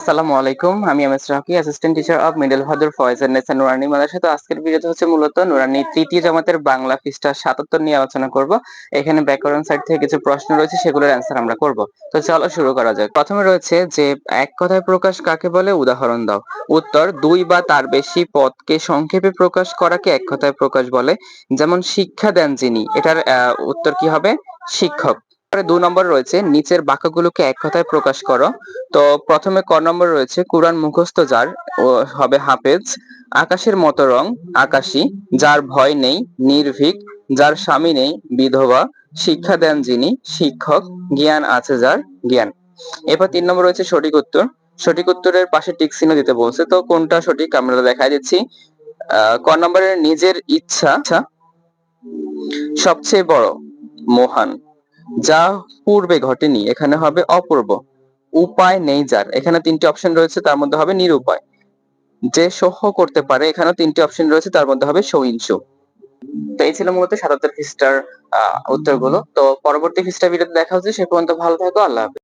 আসসালামু আলাইকুম, আমি M S Raki assistant teacher of middle Bhadur Foyez and Nesa Nurani মাদ্রাসা তো আজকের ভিডিওতে হচ্ছে মূলত নুরানি তৃতীয় জামাতের বাংলা পৃষ্ঠা সাতাত্তর নিয়ে আলোচনা করব। এখানে ব্যাকরণ সাইড থেকে কিছু প্রশ্ন রয়েছে, সেগুলোর অ্যান্সার আমরা করব। তো চলো শুরু করা যাক। প্রথমে রয়েছে যে, এক কথায় প্রকাশ কাকে বলে? উদাহরণ দাও। উত্তর, দুই বা তার বেশি পদকে সংক্ষেপে প্রকাশ করাকে এক কথায় প্রকাশ বলে। যেমন, শিক্ষা দেন যিনি। এটার উত্তর কি হবে? শিক্ষক। দুই নম্বর রয়েছে, নিচের বাক্যগুলোকে এক কথায় প্রকাশ করো। তো প্রথমে ক নম্বর রয়েছে, কোরআন মুখস্থ যার হবে হাফেজ। আকাশের মতো রং, আকাশী, যার ভয় নেই, নির্ভীক, যার স্বামী নেই, বিধবা, শিক্ষা দেন যিনি, শিক্ষক, জ্ঞান আছে যার জ্ঞান। এরপর তিন নম্বর রয়েছে সঠিক উত্তর। সঠিক উত্তরের পাশে টিক চিহ্ন দিতে বলছে, তো কোনটা সঠিক আমরা দেখাই দিচ্ছি। ক নম্বরের নিজের ইচ্ছা সবচেয়ে বড়, মহান। যা পূর্বে ঘটেনি, এখানে হবে অপূর্ব। উপায় নেই যার। এখানে তিনটি অপশন রয়েছে, তার মধ্যে হবে নিরুপায়। যে সহ্য করতে পারে এখানে তিনটি অপশন রয়েছে, তার মধ্যে হবে সহিংসু। তো এই ছিল মূলত সাতাত্তর খ্রিস্টার আহ, উত্তরগুলো। তো পরবর্তী খ্রিস্টার ভিডিওতে দেখা হচ্ছে, সে পর্যন্ত ভালো থাকো, আল্লাহ হাফেজ।